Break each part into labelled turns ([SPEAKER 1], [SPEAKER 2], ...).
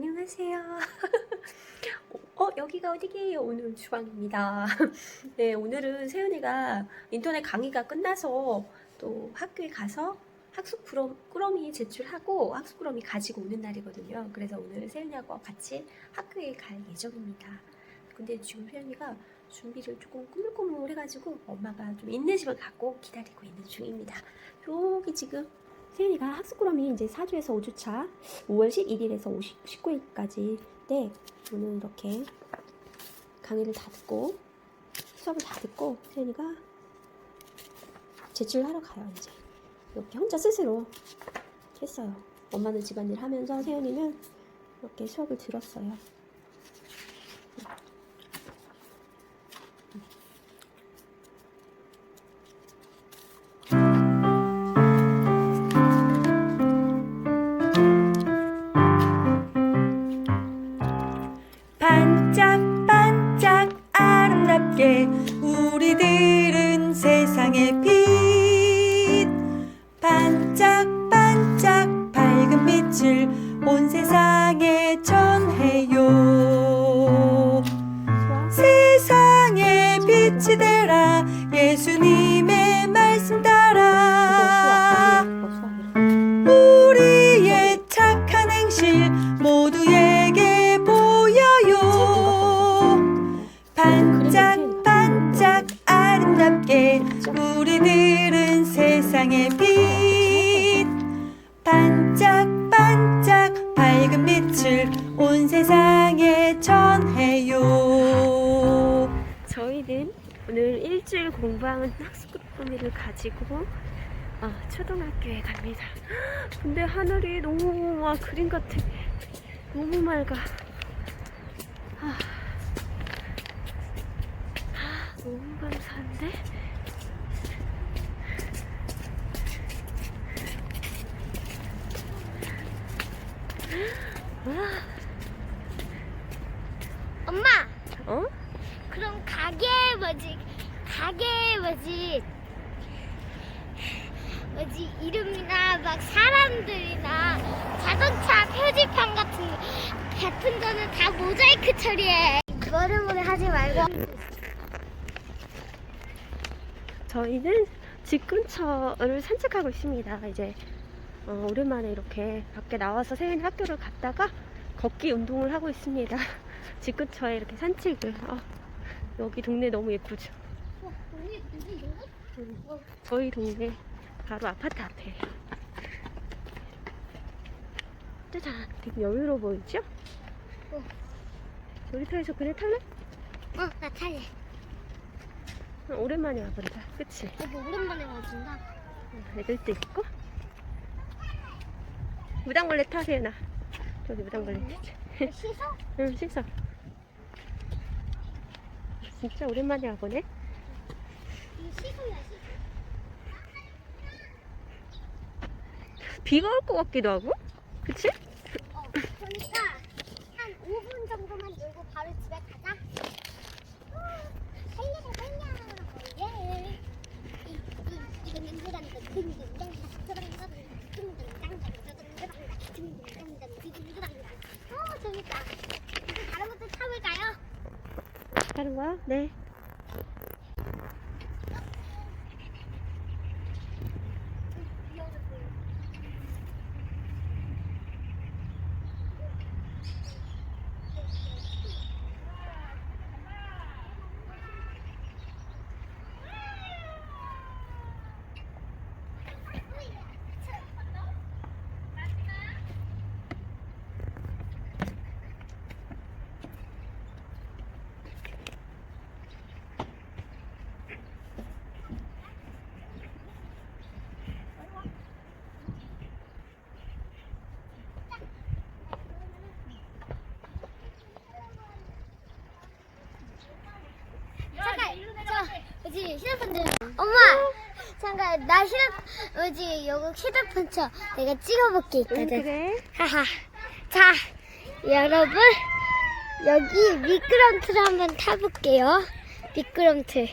[SPEAKER 1] 안녕하세요. 어, 여기가 어디게요? 오늘 주방입니다. 네, 오늘은 세연이가 인터넷 강의가 끝나서 또 학교에 가서 학습 꾸러- 꾸러미 제출하고 학습 꾸러미 가지고 오는 날이거든요. 그래서 오늘 세연이하고 같이 학교에 갈 예정입니다. 근데 지금 세연이가 준비를 조금 꾸물꾸물 해가지고 엄마가 좀 인내심을 갖고 기다리고 있는 중입니다. 여기 지금 세연이가 학습 꾸러미 이제 4주에서 5주차 5월 11일에서 19일까지 때 오늘 이렇게 강의를 다 듣고 수업을 다 듣고 세연이가 제출하러 가요 이제. 이렇게 혼자 스스로 했어요. 엄마는 집안일 하면서 세연이는 이렇게 수업을 들었어요
[SPEAKER 2] 예수님
[SPEAKER 1] 오늘 일주일 공부한 학습 꾸러미를 가지고 어, 초등학교에 갑니다. 근데 하늘이 너무 와 그림 같아. 너무 맑아. 아, 아, 너무 감사한데? 와,
[SPEAKER 3] 엄마,
[SPEAKER 1] 어?
[SPEAKER 3] 그럼 가게 뭐지? 뭐지? 뭐지 이름이나 막 사람들이나 자동차 표지판 같은 거- 같은 거는 다 모자이크 처리해. 머리머리 하지 말고.
[SPEAKER 1] 저희는 집 근처를 산책하고 있습니다. 이제 어, 오랜만에 이렇게 밖에 나와서 세연이 학교를 갔다가 걷기 운동을 하고 있습니다. 집 근처에 이렇게 산책을. 아, 여기 동네 너무 예쁘죠?
[SPEAKER 3] 어,
[SPEAKER 1] 저희 동네 바로 아파트 앞에. 짜잔, 되게 여유로워 보이죠?
[SPEAKER 3] 어.
[SPEAKER 1] 놀이터에서 그네 탈래?
[SPEAKER 3] 어, 나 탈래.
[SPEAKER 1] 어, 오랜만에 와본다. 그치?
[SPEAKER 3] 이거 오랜만에 와준다.
[SPEAKER 1] 애들도 있고 무당벌레 타세요 나 저기 무당벌레 타자
[SPEAKER 3] 씻어?
[SPEAKER 1] 응 씻어 진짜 오랜만에 와보네
[SPEAKER 3] 이거 씻어야 씻어.
[SPEAKER 1] 비가 올 것 같기도 하고 그치?
[SPEAKER 3] 어, 그러니까 한 5분 정도만 놀고 바로 집에 가자. 살려라 살려. 예. 이, 이, 이건 연주라는 거. 둥둥땅 둥둥땅 둥둥땅 둥둥땅 둥둥땅 어 재밌다. 이제 다른 것도 타볼까요?
[SPEAKER 1] 하는 거야? 네
[SPEAKER 3] 우지 휴대폰 좀. 엄마! 잠깐, 나 휴대폰, 우지 여기 휴대폰 쳐. 내가 찍어볼 게 있거든.
[SPEAKER 1] 그래?
[SPEAKER 3] 하하. 자, 여러분. 여기 미끄럼틀 한번 타볼게요. 미끄럼틀.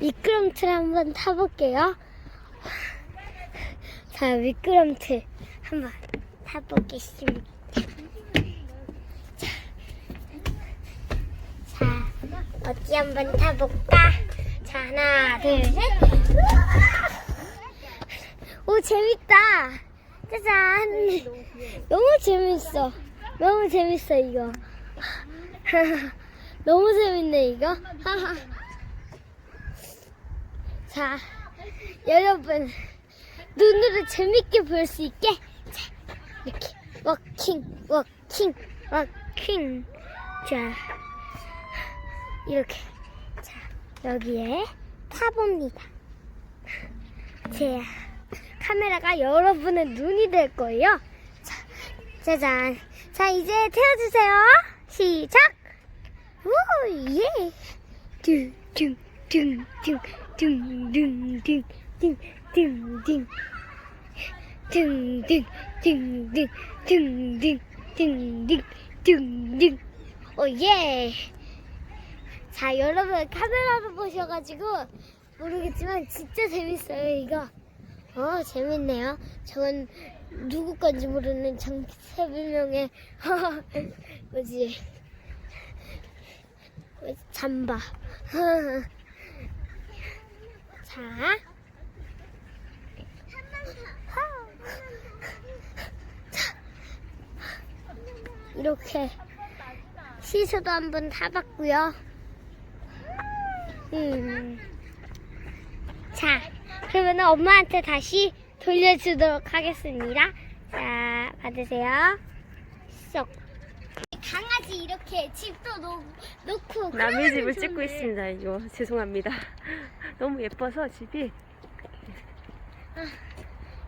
[SPEAKER 3] 미끄럼틀 한번 타볼게요. 자, 미끄럼틀 한번 타보겠습니다. 자, 자 어디 한번 타볼까? 자, 하나, 둘, 셋. 오, 재밌다. 짜잔. 너무 재밌어. 너무 재밌어, 이거. 너무 재밌네, 이거. 자, 여러분. 눈으로 재밌게 볼 수 있게. 자, 이렇게. 워킹, 워킹, 워킹. 자, 이렇게. 자, 여기에 타봅니다. 제 카메라가 여러분의 눈이 될 거예요. 자, 짜잔. 자, 이제 태워주세요. 시작! 오, 예! 둥, 둥, 둥, 둥, 둥, 둥, 둥, 둥, 둥, 둥. 둥, 둥, 둥, 둥, 둥, 둥, 둥, 둥, 둥, 둥. 오, 예! 자, 여러분 카메라로 보셔가지고 모르겠지만 진짜 재밌어요, 이거. 어, 재밌네요. 저건 누구 건지 모르는 정세불명의 뭐지? 잠바. 자. 자. 이렇게 시소도 한번 타봤고요. 음. 자, 그러면 엄마한테 다시 돌려주도록 하겠습니다. 자, 받으세요. 쏙. 강아지 이렇게 집도 놓, 놓고
[SPEAKER 1] 남의 집을 찍고
[SPEAKER 3] 좋은데.
[SPEAKER 1] 있습니다. 이거 죄송합니다. 너무 예뻐서 집이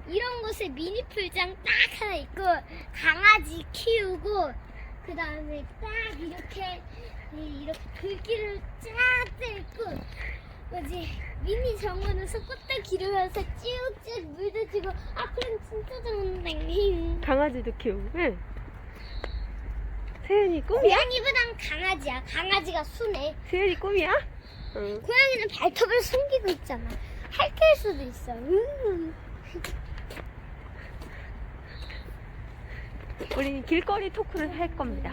[SPEAKER 3] 이런 곳에 미니 풀장 딱 하나 있고 강아지 키우고 그 다음에 딱 이렇게 이- 이렇게 글귀를 쫙 떼고 뭐지 미니 정원에서 꽃도 기르면서 쭉쭉 물도 주고 아 그럼 진짜 좋은데
[SPEAKER 1] 강아지도 키우고. 응. 세연이 꿈이야?
[SPEAKER 3] 고양이보단 강아지야 강아지가 순해
[SPEAKER 1] 세연이 꿈이야? 응.
[SPEAKER 3] 고양이는 발톱을 숨기고 있잖아 핥힐 수도 있어 음.
[SPEAKER 1] 우리는 길거리 토크를 할 겁니다.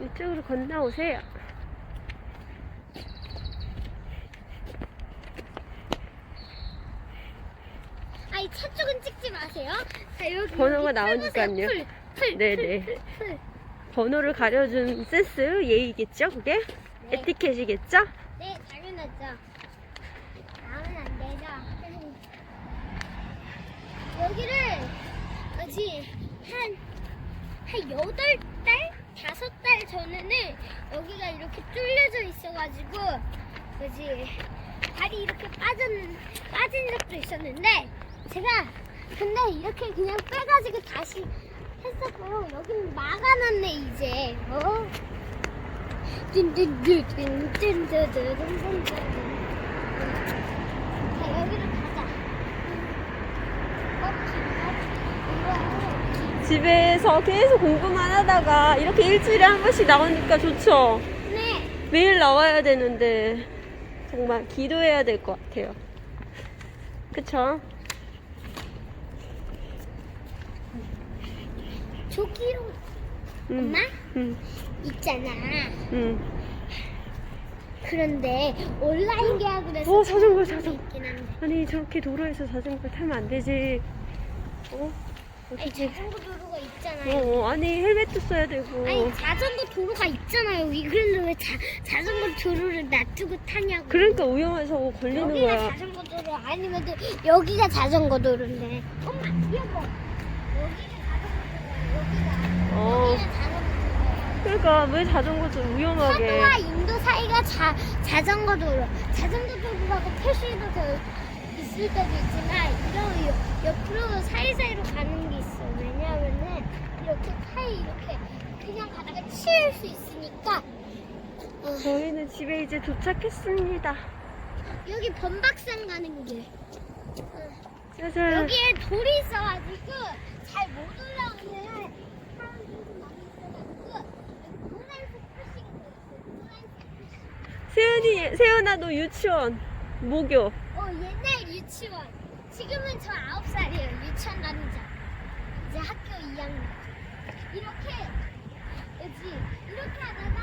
[SPEAKER 1] 이쪽으로 건너오세요.
[SPEAKER 3] 아니 차 쪽은 찍지 마세요. 자 여기
[SPEAKER 1] 번호가 나오니까요. 네네. 번호를 가려준 센스 예의겠죠? 그게?
[SPEAKER 3] 네.
[SPEAKER 1] 에티켓이겠죠?
[SPEAKER 3] 네, 당연하죠. 나오면 안 되죠. 여기를 뭐지 한, 한 여덟 달? 다섯 달 전에는 여기가 이렇게 뚫려져 있어가지고 뭐지? 발이 이렇게 빠진, 빠진 적도 있었는데 제가 근데 이렇게 그냥 빼가지고 다시 했었고 여기는 막아놨네 이제. 어? 뚠뚠뚠뚠뚠뚠뚠뚠뚠 자 여기로 가자. 어,
[SPEAKER 1] 집에서 계속 공부만 하다가 이렇게 일주일에 한 번씩 나오니까 좋죠?
[SPEAKER 3] 네
[SPEAKER 1] 매일 나와야 되는데 정말 기도해야 될 것 같아요. 그쵸?
[SPEAKER 3] 저기로
[SPEAKER 1] 응.
[SPEAKER 3] 엄마
[SPEAKER 1] 응.
[SPEAKER 3] 있잖아
[SPEAKER 1] 응.
[SPEAKER 3] 그런데 온라인 계약을 해서
[SPEAKER 1] 어, 자전거, 자전거.
[SPEAKER 3] 있긴 한데
[SPEAKER 1] 아니 저렇게 도로에서 자전거 타면 안 되지. 어?
[SPEAKER 3] 아니? 자전거 도로가 있잖아요
[SPEAKER 1] 어, 아니 헬멧도 써야 되고.
[SPEAKER 3] 아니 자전거 도로가 있잖아요 여기 그런데 왜 자, 자전거 도로를 놔두고 타냐고
[SPEAKER 1] 그러니까 위험해서 걸리는
[SPEAKER 3] 여기가
[SPEAKER 1] 거야.
[SPEAKER 3] 자전거 도로 아니면 또 여기가 자전거 도로인데 엄마 여보 여기가 자전거 도로 여기가
[SPEAKER 1] 어.
[SPEAKER 3] 여기가 자전거 도로
[SPEAKER 1] 그러니까 왜 자전거 좀 위험하게.
[SPEAKER 3] 파도와 인도 사이가 자, 자전거 도로 자전거 도로라고 표시도 되어 있 을 때도 있지만 이런 옆- 옆으로 사이사이로 가는 게 있어 왜냐하면은 이렇게 타이 이렇게 그냥 가다가 치일 수 있으니까
[SPEAKER 1] 저희는 집에 이제 도착했습니다.
[SPEAKER 3] 여기 범박산 가는 길.
[SPEAKER 1] 짜잔.
[SPEAKER 3] 여기에 돌이 있어가지고 잘 못 올라오는 사람들이 많이 있어가지고 노란색 표시가 있어요. 노란색 표시.
[SPEAKER 1] 세연이, 세연아 너 유치원 목요.
[SPEAKER 3] 옛날 유치원. 지금은 저 아홉 살이에요. 유치원 다니자. 이제 학교 2학년. 이렇게, 그지 이렇게 하다가